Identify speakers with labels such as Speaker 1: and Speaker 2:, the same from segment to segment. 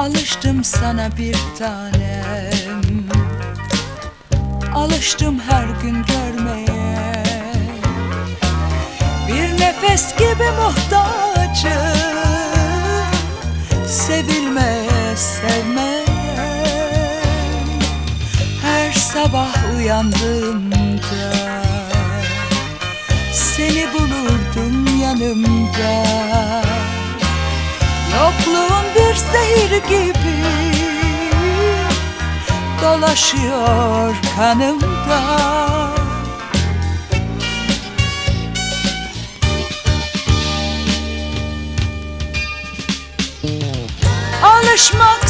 Speaker 1: Alıştım sana bir tanem. Alıştım her gün görmeye. Bir nefes gibi muhtacım. Sevilmeye, sevmeye Her sabah uyandığımda Seni bulurdum yanımda Yokluğun bir zehir gibi Dolaşıyor kanımda. Alışmak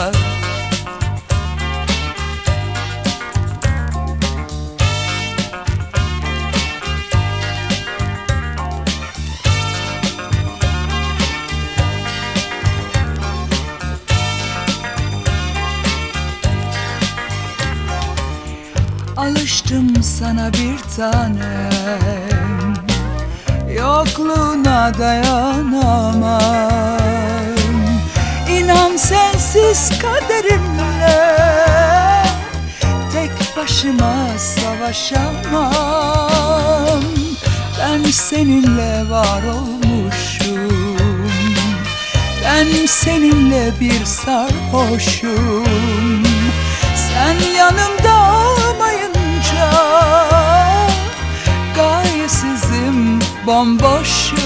Speaker 1: Alıştım sana bir tanem Yokluğuna dayanamam. İnan sensiz kaderimle Tek başıma savaşamam. Ben seninle var olmuşum. Ben seninle bir sarhoşum. Sen yanımda olmayınca Gayesizim, bomboşum.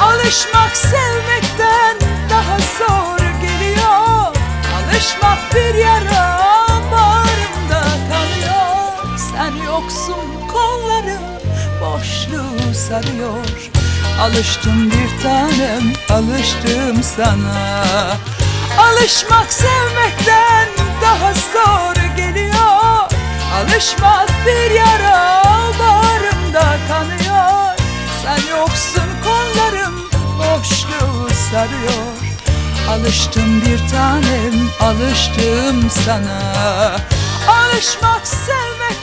Speaker 1: Alışmak sevmekten daha zor geliyor. Alışmak bir yara bağrımda kalıyor. Sen yoksun kollarım boşluğu sarıyor Alıştım bir tanem alıştım sana. Alışmak sevmekten daha zor geliyor. Alışmak bir yara bağrımda kanıyor. Sen yoksun kollarım boşluğu sarıyor. Alıştım bir tanem alıştım sana. Alışmak sevmek